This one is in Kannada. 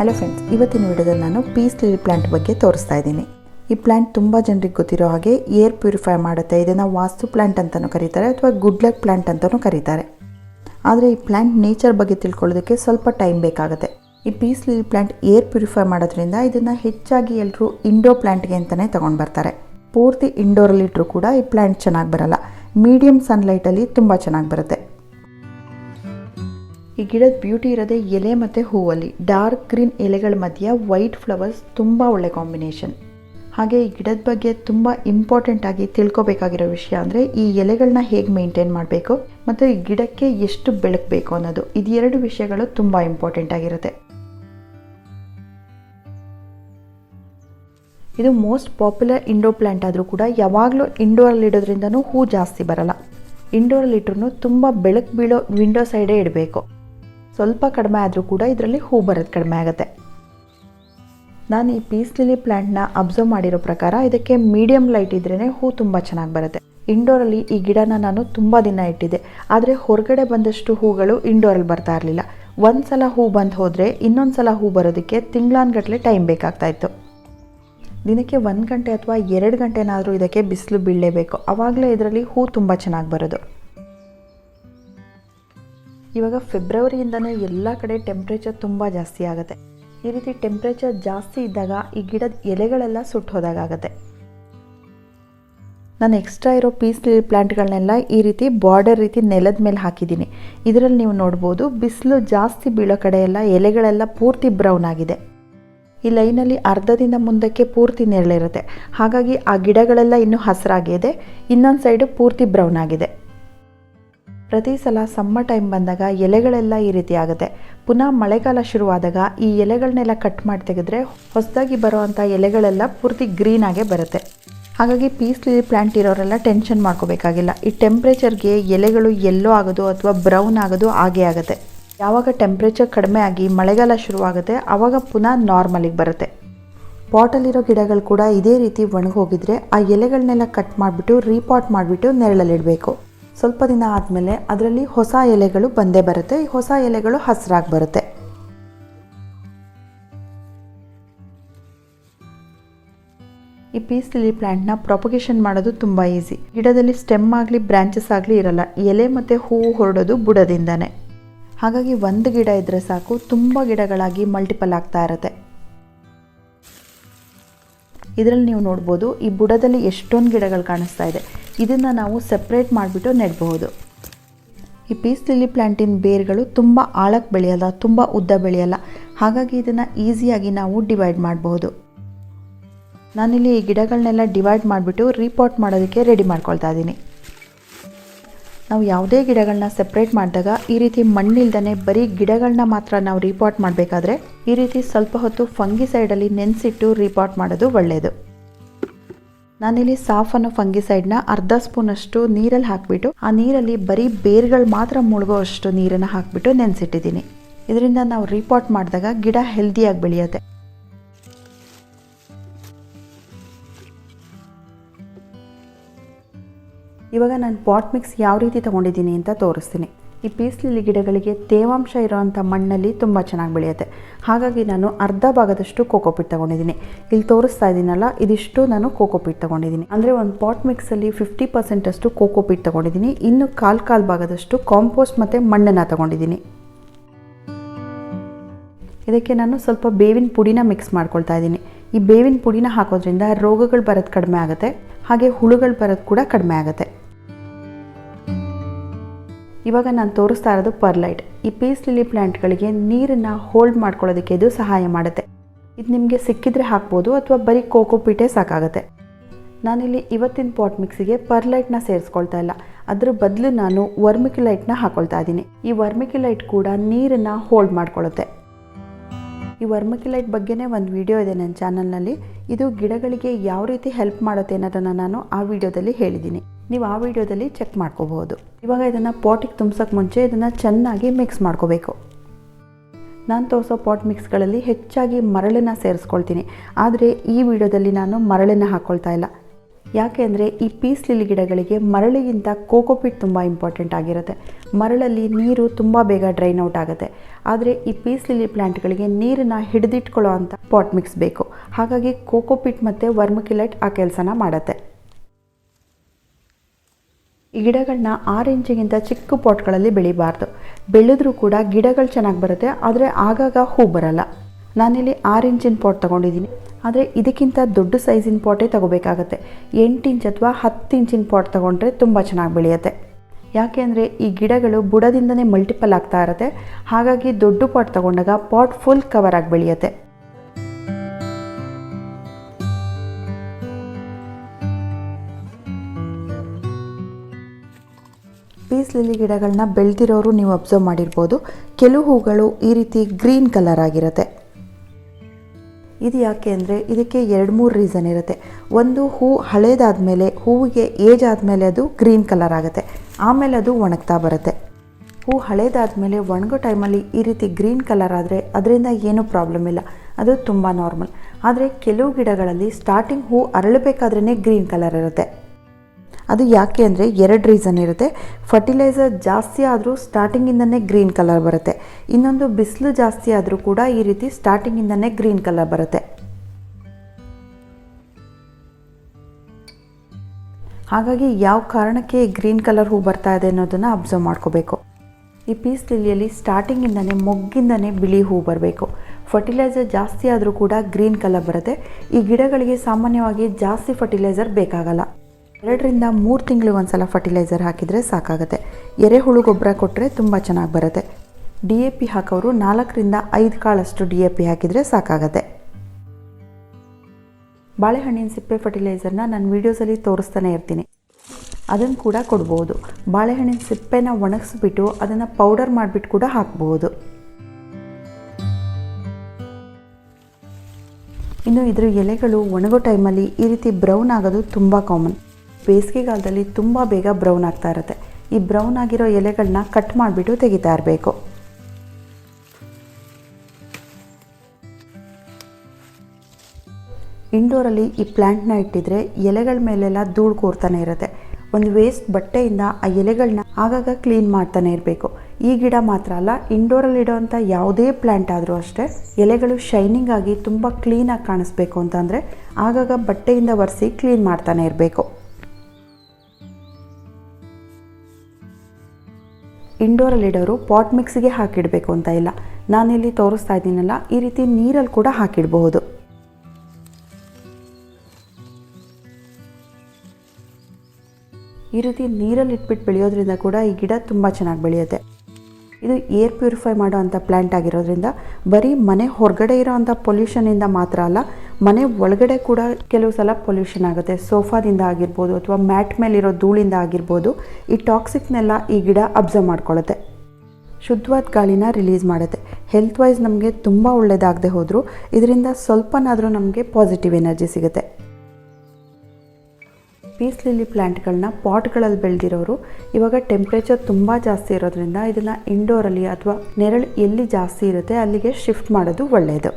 ಹಲೋ ಫ್ರೆಂಡ್ಸ್ ಇವತ್ತಿನ ವಿಡಿಯೋದಲ್ಲಿ ನಾನು ಪೀಸ್ ಲಿಲಿ ಪ್ಲಾಂಟ್ ಬಗ್ಗೆ ತೋರಿಸ್ತಾ ಇದ್ದೀನಿ. ಈ ಪ್ಲಾಂಟ್ ತುಂಬ ಜನರಿಗೆ ಗೊತ್ತಿರೋ ಹಾಗೆ ಏರ್ ಪ್ಯೂರಿಫೈ ಮಾಡುತ್ತೆ. ಇದನ್ನು ವಾಸ್ತು ಪ್ಲಾಂಟ್ ಅಂತಲೂ ಕರೀತಾರೆ, ಅಥವಾ ಗುಡ್ ಲಕ್ ಪ್ಲಾಂಟ್ ಅಂತಲೂ ಕರೀತಾರೆ. ಆದರೆ ಈ ಪ್ಲಾಂಟ್ ನೇಚರ್ ಬಗ್ಗೆ ತಿಳ್ಕೊಳ್ಳೋದಕ್ಕೆ ಸ್ವಲ್ಪ ಟೈಮ್ ಬೇಕಾಗುತ್ತೆ. ಈ peace lily plant air purify ಮಾಡೋದ್ರಿಂದ ಇದನ್ನು ಹೆಚ್ಚಾಗಿ ಎಲ್ಲರೂ ಇಂಡೋ ಪ್ಲಾಂಟ್ಗೆ ಅಂತಲೇ ತೊಗೊಂಡು ಬರ್ತಾರೆ. ಪೂರ್ತಿ ಇಂಡೋರಲ್ಲಿಟ್ಟರೂ ಕೂಡ ಈ ಪ್ಲಾಂಟ್ ಚೆನ್ನಾಗಿ ಬರಲ್ಲ. ಮೀಡಿಯಮ್ ಸನ್ಲೈಟಲ್ಲಿ ತುಂಬ ಚೆನ್ನಾಗಿ ಬರುತ್ತೆ. ಈ ಗಿಡದ ಬ್ಯೂಟಿ ಇರೋದೇ ಎಲೆ ಮತ್ತು ಹೂವಲ್ಲಿ. ಡಾರ್ಕ್ ಗ್ರೀನ್ ಎಲೆಗಳ ಮಧ್ಯೆ ವೈಟ್ ಫ್ಲವರ್ಸ್ ತುಂಬ ಒಳ್ಳೆ ಕಾಂಬಿನೇಷನ್ ಹಾಗೆ ಈ ಗಿಡದ ಬಗ್ಗೆ ತುಂಬ ಇಂಪಾರ್ಟೆಂಟ್ ಆಗಿ ತಿಳ್ಕೊಬೇಕಾಗಿರೋ ವಿಷಯ ಅಂದರೆ ಈ ಎಲೆಗಳನ್ನ ಹೇಗೆ ಮೇಂಟೈನ್ ಮಾಡಬೇಕು ಮತ್ತು ಈ ಗಿಡಕ್ಕೆ ಎಷ್ಟು ಬೆಳಕಬೇಕು ಅನ್ನೋದು. ಇದು ಎರಡು ವಿಷಯಗಳು ತುಂಬ ಇಂಪಾರ್ಟೆಂಟ್ ಆಗಿರುತ್ತೆ. ಇದು ಮೋಸ್ಟ್ ಪಾಪ್ಯುಲರ್ ಇಂಡೋರ್ ಪ್ಲಾಂಟ್ ಆದರೂ ಕೂಡ ಯಾವಾಗಲೂ ಇಂಡೋರಲ್ಲಿ ಇಡೋದ್ರಿಂದನೂ ಹೂ ಜಾಸ್ತಿ ಬರಲ್ಲ. ಇಂಡೋರಲ್ಲಿ ಇಟ್ರೂ ತುಂಬ ಬೆಳಕು ಬೀಳೋ ವಿಂಡೋ ಸೈಡೇ ಇಡಬೇಕು. ಸ್ವಲ್ಪ ಕಡಿಮೆ ಆದರೂ ಕೂಡ ಇದರಲ್ಲಿ ಹೂ ಬರೋದು ಕಡಿಮೆ ಆಗುತ್ತೆ. ನಾನು ಈ ಪೀಸ್ ಲಿಲಿ ಪ್ಲ್ಯಾಂಟ್ನ ಅಬ್ಸರ್ವ್ ಮಾಡಿರೋ ಪ್ರಕಾರ ಇದಕ್ಕೆ ಮೀಡಿಯಮ್ ಲೈಟ್ ಇದ್ರೇ ಹೂ ತುಂಬ ಚೆನ್ನಾಗಿ ಬರುತ್ತೆ. ಇಂಡೋರಲ್ಲಿ ಈ ಗಿಡನ ನಾನು ತುಂಬ ದಿನ ಇಟ್ಟಿದ್ದೆ. ಆದರೆ ಹೊರಗಡೆ ಬಂದಷ್ಟು ಹೂಗಳು ಇಂಡೋರಲ್ಲಿ ಬರ್ತಾ ಇರಲಿಲ್ಲ. ಒಂದು ಸಲ ಹೂ ಬಂದು ಹೋದರೆ ಇನ್ನೊಂದು ಸಲ ಹೂ ಬರೋದಕ್ಕೆ ತಿಂಗಳಾನ್ಗಟ್ಟಲೆ ಟೈಮ್ ಬೇಕಾಗ್ತಾ ಇತ್ತು. ದಿನಕ್ಕೆ ಒಂದು ಗಂಟೆ ಅಥವಾ ಎರಡು ಗಂಟೆನಾದರೂ ಇದಕ್ಕೆ ಬಿಸಿಲು ಬೀಳಲೇಬೇಕು. ಆವಾಗಲೇ ಇದರಲ್ಲಿ ಹೂ ತುಂಬ ಚೆನ್ನಾಗಿ ಬರೋದು. ಇವಾಗ ಫೆಬ್ರವರಿಯಿಂದನೇ ಎಲ್ಲ ಕಡೆ ಟೆಂಪ್ರೇಚರ್ ತುಂಬ ಜಾಸ್ತಿ ಆಗುತ್ತೆ. ಈ ರೀತಿ ಟೆಂಪ್ರೇಚರ್ ಜಾಸ್ತಿ ಇದ್ದಾಗ ಈ ಗಿಡದ ಎಲೆಗಳೆಲ್ಲ ಸುಟ್ಟು ಹೋದಾಗುತ್ತೆ ನಾನು ಎಕ್ಸ್ಟ್ರಾ ಇರೋ ಪೀಸ್ ಪ್ಲ್ಯಾಂಟ್ಗಳನ್ನೆಲ್ಲ ಈ ರೀತಿ ಬಾರ್ಡರ್ ರೀತಿ ನೆಲದ ಮೇಲೆ ಹಾಕಿದ್ದೀನಿ ಇದರಲ್ಲಿ ನೀವು ನೋಡ್ಬೋದು ಬಿಸಿಲು ಜಾಸ್ತಿ ಬೀಳೋ ಕಡೆಯೆಲ್ಲ ಎಲೆಗಳೆಲ್ಲ ಪೂರ್ತಿ ಬ್ರೌನ್ ಆಗಿದೆ. ಈ ಲೈನಲ್ಲಿ ಅರ್ಧದಿಂದ ಮುಂದಕ್ಕೆ ಪೂರ್ತಿ ನೆರಳಿರುತ್ತೆ. ಹಾಗಾಗಿ ಆ ಗಿಡಗಳೆಲ್ಲ ಇನ್ನೂ ಹಸಿರಾಗಿದೆ. ಇನ್ನೊಂದು ಸೈಡು ಪೂರ್ತಿ ಬ್ರೌನ್ ಆಗಿದೆ. ಪ್ರತಿ ಸಲ ಸಮ್ಮ ಟೈಮ್ ಬಂದಾಗ ಎಲೆಗಳೆಲ್ಲ ಈ ರೀತಿ ಆಗುತ್ತೆ. ಪುನಃ ಮಳೆಗಾಲ ಶುರುವಾದಾಗ ಈ ಎಲೆಗಳನ್ನೆಲ್ಲ ಕಟ್ ಮಾಡಿ ತೆಗೆದ್ರೆ ಹೊಸದಾಗಿ ಬರೋವಂಥ ಎಲೆಗಳೆಲ್ಲ ಪೂರ್ತಿ ಗ್ರೀನ್ ಆಗೇ ಬರುತ್ತೆ. ಹಾಗಾಗಿ ಪೀಸ್ ಲಿಲಿ ಪ್ಲಾಂಟ್ ಇರೋರೆಲ್ಲ ಟೆನ್ಷನ್ ಮಾಡ್ಕೋಬೇಕಾಗಿಲ್ಲ. ಈ ಟೆಂಪ್ರೇಚರ್ಗೆ ಎಲೆಗಳು ಎಲ್ಲೋ ಆಗೋದು ಅಥವಾ ಬ್ರೌನ್ ಆಗೋದು ಹಾಗೆ ಆಗುತ್ತೆ. ಯಾವಾಗ ಟೆಂಪ್ರೇಚರ್ ಕಡಿಮೆ ಆಗಿ ಮಳೆಗಾಲ ಶುರುವಾಗುತ್ತೆ ಆವಾಗ ಪುನಃ ನಾರ್ಮಲಿಗೆ ಬರುತ್ತೆ. ಪಾಟಲ್ಲಿರೋ ಗಿಡಗಳು ಕೂಡ ಇದೇ ರೀತಿ ಒಣಗೋಗಿದ್ರೆ ಆ ಎಲೆಗಳನ್ನೆಲ್ಲ ಕಟ್ ಮಾಡಿಬಿಟ್ಟು, ರೀಪಾಟ್ ಮಾಡಿಬಿಟ್ಟು ನೆರಳಲ್ಲಿಡಬೇಕು. ಸ್ವಲ್ಪ ದಿನ ಆದಮೇಲೆ ಅದರಲ್ಲಿ ಹೊಸ ಎಲೆಗಳು ಬಂದೇ ಬರುತ್ತೆ. ಈ ಹೊಸ ಎಲೆಗಳು ಹಸಿರಾಗಿ ಬರುತ್ತೆ. ಈ ಪೀಸ್ ಲಿಲಿ ಪ್ಲ್ಯಾಂಟ್ನ ಪ್ರಾಪಗೇಷನ್ ಮಾಡೋದು ತುಂಬ ಈಸಿ. ಗಿಡದಲ್ಲಿ ಸ್ಟೆಮ್ ಆಗಲಿ, ಬ್ರಾಂಚಸ್ ಆಗಲಿ ಇರಲ್ಲ. ಎಲೆ ಮತ್ತು ಹೂವು ಹೊರಡೋದು ಬುಡದಿಂದನೇ. ಹಾಗಾಗಿ ಒಂದು ಗಿಡ ಇದ್ದರೆ ಸಾಕು, ತುಂಬ ಗಿಡಗಳಾಗಿ ಮಲ್ಟಿಪಲ್ ಆಗ್ತಾ ಇರುತ್ತೆ. ಇದರಲ್ಲಿ ನೀವು ನೋಡ್ಬೋದು, ಈ ಬುಡದಲ್ಲಿ ಎಷ್ಟೊಂದು ಗಿಡಗಳು ಕಾಣಿಸ್ತಾ ಇದೆ. ಇದನ್ನು ನಾವು ಸಪ್ರೇಟ್ ಮಾಡಿಬಿಟ್ಟು ನೆಡಬಹುದು. ಈ ಪೀಸ್ ಲಿಲಿ ಪ್ಲ್ಯಾಂಟಿನ ಬೇರ್ಗಳು ತುಂಬ ಆಳಕ್ಕೆ ಬೆಳೆಯಲ್ಲ, ತುಂಬ ಉದ್ದ ಬೆಳೆಯಲ್ಲ. ಹಾಗಾಗಿ ಇದನ್ನು ಈಸಿಯಾಗಿ ನಾವು ಡಿವೈಡ್ ಮಾಡಬಹುದು. ನಾನಿಲ್ಲಿ ಈ ಗಿಡಗಳನ್ನೆಲ್ಲ ಡಿವೈಡ್ ಮಾಡಿಬಿಟ್ಟು ರೀಪಾಟ್ ಮಾಡೋದಕ್ಕೆ ರೆಡಿ ಮಾಡ್ಕೊಳ್ತಾ ಇದ್ದೀನಿ. ನಾವು ಯಾವುದೇ ಗಿಡಗಳನ್ನ ಸೆಪ್ರೇಟ್ ಮಾಡಿದಾಗ ಈ ರೀತಿ ಮಣ್ಣಿಲ್ದೇ ಬರೀ ಗಿಡಗಳನ್ನ ಮಾತ್ರ ನಾವು ರೀಪಾಟ್ ಮಾಡಬೇಕಾದ್ರೆ ಈ ರೀತಿ ಸ್ವಲ್ಪ ಹೊತ್ತು ಫಂಗಿ ಸೈಡಲ್ಲಿ ನೆನೆಸಿಟ್ಟು ರೀಪಾಟ್ ಮಾಡೋದು ಒಳ್ಳೆಯದು ನಾನಿಲ್ಲಿ ಸಾಫ್ ಅನ್ನೋ ಫಂಗಿಸೈಡ್ನ ಅರ್ಧ ಸ್ಪೂನಷ್ಟು ನೀರಲ್ಲಿ ಹಾಕಿಬಿಟ್ಟು, ಆ ನೀರಲ್ಲಿ ಬರೀ ಬೇರ್ಗಳು ಮಾತ್ರ ಮುಳುಗೋ ಅಷ್ಟು ನೀರನ್ನು ಹಾಕಿಬಿಟ್ಟು ನೆನೆಸಿಟ್ಟಿದ್ದೀನಿ. ಇದರಿಂದ ನಾವು ರೀಪಾಟ್ ಮಾಡಿದಾಗ ಗಿಡ ಹೆಲ್ದಿಯಾಗಿ ಬೆಳೆಯುತ್ತೆ. ಇವಾಗ ನಾನು ಪಾಟ್ ಮಿಕ್ಸ್ ಯಾವ ರೀತಿ ತೊಗೊಂಡಿದ್ದೀನಿ ಅಂತ ತೋರಿಸ್ತೀನಿ. ಈ ಪೀಸ್ ಲಿಲಿ ಗಿಡಗಳಿಗೆ ತೇವಾಂಶ ಇರೋವಂಥ ಮಣ್ಣಲ್ಲಿ ತುಂಬ ಚೆನ್ನಾಗಿ ಬೆಳೆಯುತ್ತೆ. ಹಾಗಾಗಿ ನಾನು ಅರ್ಧ ಭಾಗದಷ್ಟು ಕೋಕೋಪಿಟ್ ತೊಗೊಂಡಿದ್ದೀನಿ. ಇಲ್ಲಿ ತೋರಿಸ್ತಾ ಇದ್ದೀನಲ್ಲ ಇದಿಷ್ಟು ನಾನು ಕೋಕೋಪಿಟ್ ತೊಗೊಂಡಿದ್ದೀನಿ. ಅಂದರೆ ಒಂದು ಪಾಟ್ ಮಿಕ್ಸಲ್ಲಿ ಫಿಫ್ಟಿ ಪರ್ಸೆಂಟಷ್ಟು ಕೋಕೋಪಿಟ್ ತೊಗೊಂಡಿದ್ದೀನಿ. ಇನ್ನು ಕಾಲು ಕಾಲು ಭಾಗದಷ್ಟು ಕಾಂಪೋಸ್ಟ್ ಮತ್ತು ಮಣ್ಣನ್ನು ತೊಗೊಂಡಿದ್ದೀನಿ. ಇದಕ್ಕೆ ನಾನು ಸ್ವಲ್ಪ ಬೇವಿನ ಪುಡಿನ ಮಿಕ್ಸ್ ಮಾಡ್ಕೊಳ್ತಾ ಇದ್ದೀನಿ ಈ ಬೇವಿನ ಪುಡಿನ ಹಾಕೋದ್ರಿಂದ ರೋಗಗಳು ಬರೋದು ಕಡಿಮೆ ಆಗುತ್ತೆ. ಹಾಗೆ ಹುಳುಗಳು ಬರೋದು ಕೂಡ ಕಡಿಮೆ ಆಗುತ್ತೆ. ಇವಾಗ ನಾನು ತೋರಿಸ್ತಾ ಇರೋದು ಪರ್ಲೈಟ್. ಈ ಪೀಸ್ ಲಿಲಿ ಪ್ಲ್ಯಾಂಟ್ಗಳಿಗೆ ನೀರನ್ನು ಹೋಲ್ಡ್ ಮಾಡ್ಕೊಳ್ಳೋದಕ್ಕೆ ಇದು ಸಹಾಯ ಮಾಡುತ್ತೆ. ಇದು ನಿಮಗೆ ಸಿಕ್ಕಿದ್ರೆ ಹಾಕ್ಬೋದು ಅಥವಾ ಬರೀ ಕೋಕೋಪೀಟೇ ಸಾಕಾಗುತ್ತೆ. ನಾನಿಲ್ಲಿ ಇವತ್ತಿನ ಪಾಟ್ ಮಿಕ್ಸಿಗೆ ಪರ್ಲೈಟ್ನ ಸೇರಿಸ್ಕೊಳ್ತಾ ಇಲ್ಲ. ಅದ್ರ ಬದಲು ನಾನು ವರ್ಮಿಕ್ಯುಲೈಟ್ನ ಹಾಕೊಳ್ತಾ ಇದ್ದೀನಿ. ಈ ವರ್ಮಿಕ್ಯುಲೈಟ್ ಕೂಡ ನೀರನ್ನು ಹೋಲ್ಡ್ ಮಾಡ್ಕೊಳ್ಳುತ್ತೆ. ಈ ವರ್ಮಕಿಲೈಟ್ ಬಗ್ಗೆನೇ ಒಂದು ವಿಡಿಯೋ ಇದೆ ನನ್ನ ಚಾನಲ್ನಲ್ಲಿ ಇದು ಗಿಡಗಳಿಗೆ ಯಾವ ರೀತಿ ಹೆಲ್ಪ್ ಮಾಡುತ್ತೆ ಅನ್ನೋದನ್ನು ನಾನು ಆ ವಿಡಿಯೋದಲ್ಲಿ ಹೇಳಿದ್ದೀನಿ. ನೀವು ಆ ವಿಡಿಯೋದಲ್ಲಿ ಚೆಕ್ ಮಾಡ್ಕೋಬಹುದು. ಇವಾಗ ಇದನ್ನು ಪಾಟಿಗೆ ತುಂಬಿಸೋಕೆ ಮುಂಚೆ ಇದನ್ನು ಚೆನ್ನಾಗಿ ಮಿಕ್ಸ್ ಮಾಡ್ಕೋಬೇಕು. ನಾನು ತೋರಿಸೋ ಪಾಟ್ ಮಿಕ್ಸ್ಗಳಲ್ಲಿ ಹೆಚ್ಚಾಗಿ ಮರಳನ್ನು ಸೇರಿಸ್ಕೊಳ್ತೀನಿ. ಆದರೆ ಈ ವಿಡಿಯೋದಲ್ಲಿ ನಾನು ಮರಳನ್ನು ಹಾಕ್ಕೊಳ್ತಾ ಇಲ್ಲ. ಯಾಕೆ ಅಂದರೆ ಈ ಪೀಸ್ ಲಿಲಿ ಗಿಡಗಳಿಗೆ ಮರಳಿಗಿಂತ ಕೋಕೋಪಿಟ್ ತುಂಬ ಇಂಪಾರ್ಟೆಂಟ್ ಆಗಿರುತ್ತೆ. ಮರಳಲ್ಲಿ ನೀರು ತುಂಬ ಬೇಗ ಡ್ರೈನ್ ಔಟ್ ಆಗುತ್ತೆ. ಆದರೆ ಈ ಪೀಸ್ ಲಿಲಿ ಪ್ಲ್ಯಾಂಟ್ಗಳಿಗೆ ನೀರನ್ನು ಹಿಡಿದಿಟ್ಕೊಳ್ಳೋ ಅಂಥ ಪಾಟ್ ಮಿಕ್ಸ್ ಬೇಕು. ಹಾಗಾಗಿ ಕೋಕೋಪಿಟ್ ಮತ್ತು ವರ್ಮಕಿಲೈಟ್ ಆ ಕೆಲಸನ ಮಾಡುತ್ತೆ. ಈ ಗಿಡಗಳನ್ನ ಆರು ಇಂಚಿಗಿಂತ ಚಿಕ್ಕ ಪಾಟ್ಗಳಲ್ಲಿ ಬೆಳಿಬಾರ್ದು. ಬೆಳೆದ್ರೂ ಕೂಡ ಗಿಡಗಳು ಚೆನ್ನಾಗಿ ಬರುತ್ತೆ, ಆದರೆ ಆಗಾಗ ಹೂ ಬರಲ್ಲ. ನಾನಿಲ್ಲಿ ಆರು ಇಂಚಿನ ಪಾಟ್ ತೊಗೊಂಡಿದ್ದೀನಿ. ಆದರೆ ಇದಕ್ಕಿಂತ ದೊಡ್ಡ ಸೈಜಿನ ಪಾಟೇ ತೊಗೋಬೇಕಾಗತ್ತೆ. ಎಂಟು ಇಂಚ್ ಅಥವಾ ಹತ್ತು ಇಂಚಿನ ಪಾಟ್ ತೊಗೊಂಡ್ರೆ ತುಂಬ ಚೆನ್ನಾಗಿ ಬೆಳೆಯುತ್ತೆ. ಯಾಕೆ ಅಂದರೆ ಈ ಗಿಡಗಳು ಬುಡದಿಂದನೇ ಮಲ್ಟಿಪಲ್ ಆಗ್ತಾ ಇರುತ್ತೆ. ಹಾಗಾಗಿ ದೊಡ್ಡ ಪಾಟ್ ತೊಗೊಂಡಾಗ ಪಾಟ್ ಫುಲ್ ಕವರ್ ಆಗಿ ಬೆಳೆಯುತ್ತೆ. ಪೀಸ್ ಲಿಲಿ ಗಿಡಗಳನ್ನ ಬೆಳೆದಿರೋರು ನೀವು ಅಬ್ಸರ್ವ್ ಮಾಡಿರ್ಬೋದು. ಕೆಲವು ಹೂಗಳು ಈ ರೀತಿ ಗ್ರೀನ್ ಕಲರ್ ಆಗಿರುತ್ತೆ. ಇದು ಯಾಕೆ ಅಂದರೆ ಇದಕ್ಕೆ ಎರಡು ಮೂರು ರೀಸನ್ ಇರುತ್ತೆ. ಒಂದು, ಹೂ ಹಳೇದಾದಮೇಲೆ, ಹೂವಿಗೆ ಏಜ್ ಆದಮೇಲೆ ಅದು ಗ್ರೀನ್ ಕಲರ್ ಆಗುತ್ತೆ. ಆಮೇಲೆ ಅದು ಒಣಗ್ತಾ ಬರುತ್ತೆ. ಹೂ ಹಳೇದಾದಮೇಲೆ ಒಣಗೋ ಟೈಮಲ್ಲಿ ಈ ರೀತಿ ಗ್ರೀನ್ ಕಲರ್ ಆದರೆ ಅದರಿಂದ ಏನೂ ಪ್ರಾಬ್ಲಮ್ ಇಲ್ಲ. ಅದು ತುಂಬ ನಾರ್ಮಲ್ ಆದರೆ ಕೆಲವು ಗಿಡಗಳಲ್ಲಿ ಸ್ಟಾರ್ಟಿಂಗ್ ಹೂ ಅರಳಬೇಕಾದ್ರೇ ಗ್ರೀನ್ ಕಲರ್ ಇರುತ್ತೆ. ಅದು ಯಾಕೆ ಅಂದರೆ ಎರಡು ರೀಸನ್ ಇರುತ್ತೆ. ಫರ್ಟಿಲೈಸರ್ ಜಾಸ್ತಿ ಆದರೂ ಸ್ಟಾರ್ಟಿಂಗಿಂದನೇ ಗ್ರೀನ್ ಕಲರ್ ಬರುತ್ತೆ. ಇನ್ನೊಂದು ಬಿಸಿಲು ಜಾಸ್ತಿ ಆದರೂ ಕೂಡ ಈ ರೀತಿ ಸ್ಟಾರ್ಟಿಂಗಿಂದನೇ ಗ್ರೀನ್ ಕಲರ್ ಬರುತ್ತೆ. ಹಾಗಾಗಿ ಯಾವ ಕಾರಣಕ್ಕೆ ಗ್ರೀನ್ ಕಲರ್ ಹೂ ಬರ್ತಾ ಇದೆ ಅನ್ನೋದನ್ನು ಅಬ್ಸರ್ವ್ ಮಾಡ್ಕೋಬೇಕು. ಈ ಪೀಸ್ ಲಿಲಿಯಲ್ಲಿ ಸ್ಟಾರ್ಟಿಂಗಿಂದನೇ ಮೊಗ್ಗಿಂದನೇ ಬಿಳಿ ಹೂ ಬರಬೇಕು. ಫರ್ಟಿಲೈಸರ್ ಜಾಸ್ತಿ ಆದರೂ ಕೂಡ ಗ್ರೀನ್ ಕಲರ್ ಬರುತ್ತೆ. ಈ ಗಿಡಗಳಿಗೆ ಸಾಮಾನ್ಯವಾಗಿ ಜಾಸ್ತಿ ಫರ್ಟಿಲೈಸರ್ ಬೇಕಾಗಲ್ಲ. ಎರಡರಿಂದ ಮೂರು ತಿಂಗಳಿಗೆ ಒಂದು ಸಲ ಫರ್ಟಿಲೈಸರ್ ಹಾಕಿದರೆ ಸಾಕಾಗುತ್ತೆ. ಎರೆಹುಳು ಗೊಬ್ಬರ ಕೊಟ್ಟರೆ ತುಂಬ ಚೆನ್ನಾಗಿ ಬರುತ್ತೆ. ಡಿ ಎ ಪಿ ಹಾಕೋರು ನಾಲ್ಕರಿಂದ ಐದು ಕಾಳಷ್ಟು ಡಿ ಎ ಪಿ ಹಾಕಿದರೆ ಸಾಕಾಗತ್ತೆ. ಬಾಳೆಹಣ್ಣಿನ ಸಿಪ್ಪೆ ಫರ್ಟಿಲೈಸರ್ನ ನಾನು ವೀಡಿಯೋಸಲ್ಲಿ ತೋರಿಸ್ತಾನೆ ಇರ್ತೀನಿ. ಅದನ್ನು ಕೂಡ ಕೊಡ್ಬೋದು. ಬಾಳೆಹಣ್ಣಿನ ಸಿಪ್ಪೆನ ಒಣಗಿಸ್ಬಿಟ್ಟು ಅದನ್ನು ಪೌಡರ್ ಮಾಡಿಬಿಟ್ಟು ಕೂಡ ಹಾಕ್ಬೋದು. ಇನ್ನು ಇದ್ರ ಎಲೆಗಳು ಒಣಗೋ ಟೈಮಲ್ಲಿ ಈ ರೀತಿ ಬ್ರೌನ್ ಆಗೋದು ತುಂಬ ಕಾಮನ್ ಬೇಸಿಗೆಗಾಲದಲ್ಲಿ ತುಂಬ ಬೇಗ ಬ್ರೌನ್ ಆಗ್ತಾ ಇರುತ್ತೆ. ಈ ಬ್ರೌನ್ ಆಗಿರೋ ಎಲೆಗಳನ್ನ ಕಟ್ ಮಾಡಿಬಿಟ್ಟು ತೆಗಿತಾ ಇರಬೇಕು. ಇಂಡೋರಲ್ಲಿ ಈ ಪ್ಲ್ಯಾಂಟ್ನ ಇಟ್ಟಿದ್ರೆ ಎಲೆಗಳ ಮೇಲೆಲ್ಲ ಧೂಳು ಕೂರ್ತಾನೆ ಇರುತ್ತೆ. ಒಂದು ವೇಸ್ಟ್ ಬಟ್ಟೆಯಿಂದ ಆ ಎಲೆಗಳನ್ನ ಆಗಾಗ ಕ್ಲೀನ್ ಮಾಡ್ತಾನೆ ಇರಬೇಕು. ಈ ಗಿಡ ಮಾತ್ರ ಅಲ್ಲ ಇಂಡೋರಲ್ಲಿ ಇಡೋವಂಥ ಯಾವುದೇ ಪ್ಲ್ಯಾಂಟ್ ಆದರೂ ಅಷ್ಟೇ ಎಲೆಗಳು ಶೈನಿಂಗ್ ಆಗಿ ತುಂಬ ಕ್ಲೀನಾಗಿ ಕಾಣಿಸ್ಬೇಕು ಅಂತಂದರೆ ಆಗಾಗ ಬಟ್ಟೆಯಿಂದ ಒರೆಸಿ ಕ್ಲೀನ್ ಮಾಡ್ತಾನೆ ಇರಬೇಕು. ಇಂಡೋರಲ್ಲಿಡೋರು ಪಾಟ್ ಮಿಕ್ಸಿಗೆ ಹಾಕಿಡಬೇಕು ಅಂತ ಇಲ್ಲ. ನಾನಿಲ್ಲಿ ತೋರಿಸ್ತಾ ಇದ್ದೀನಲ್ಲ, ಈ ರೀತಿ ನೀರಲ್ಲಿ ಕೂಡ ಹಾಕಿಡಬಹುದು. ಈ ರೀತಿ ನೀರಲ್ಲಿ ಇಟ್ಬಿಟ್ಟು ಬೆಳೆಯೋದ್ರಿಂದ ಕೂಡ ಈ ಗಿಡ ತುಂಬ ಚೆನ್ನಾಗಿ ಬೆಳೆಯುತ್ತೆ. ಇದು ಏರ್ ಪ್ಯೂರಿಫೈ ಮಾಡೋ ಅಂಥ ಪ್ಲ್ಯಾಂಟ್ ಆಗಿರೋದ್ರಿಂದ ಬರೀ ಮನೆ ಹೊರಗಡೆ ಇರೋ ಅಂಥ ಪೊಲ್ಯೂಷನಿಂದ ಮಾತ್ರ ಅಲ್ಲ, ಮನೆ ಒಳಗಡೆ ಕೂಡ ಕೆಲವು ಸಲ ಪೊಲ್ಯೂಷನ್ ಆಗುತ್ತೆ. ಸೋಫಾದಿಂದ ಆಗಿರ್ಬೋದು ಅಥವಾ ಮ್ಯಾಟ್ ಮೇಲಿರೋ ಧೂಳಿಂದ ಆಗಿರ್ಬೋದು, ಈ ಟಾಕ್ಸಿಕ್ನೆಲ್ಲ ಈ ಗಿಡ ಅಬ್ಸರ್ವ್ ಮಾಡ್ಕೊಳ್ಳುತ್ತೆ. ಶುದ್ಧವಾದ ಗಾಳಿನ ರಿಲೀಸ್ ಮಾಡುತ್ತೆ. ಹೆಲ್ತ್ ವೈಸ್ ನಮಗೆ ತುಂಬ ಒಳ್ಳೆಯದಾಗದೆ ಹೋದರೂ, ಇದರಿಂದ ಸ್ವಲ್ಪನಾದರೂ ನಮಗೆ ಪಾಸಿಟಿವ್ ಎನರ್ಜಿ ಸಿಗುತ್ತೆ. ಪೀಸ್ ಲಿಲಿ ಪ್ಲ್ಯಾಂಟ್ಗಳನ್ನ ಪಾಟ್ಗಳಲ್ಲಿ ಬೆಳೆದಿರೋರು, ಇವಾಗ ಟೆಂಪ್ರೇಚರ್ ತುಂಬ ಜಾಸ್ತಿ ಇರೋದ್ರಿಂದ ಇದನ್ನು ಇಂಡೋರಲ್ಲಿ ಅಥವಾ ನೆರಳು ಎಲ್ಲಿ ಜಾಸ್ತಿ ಇರುತ್ತೆ ಅಲ್ಲಿಗೆ ಶಿಫ್ಟ್ ಮಾಡೋದು ಒಳ್ಳೆಯದು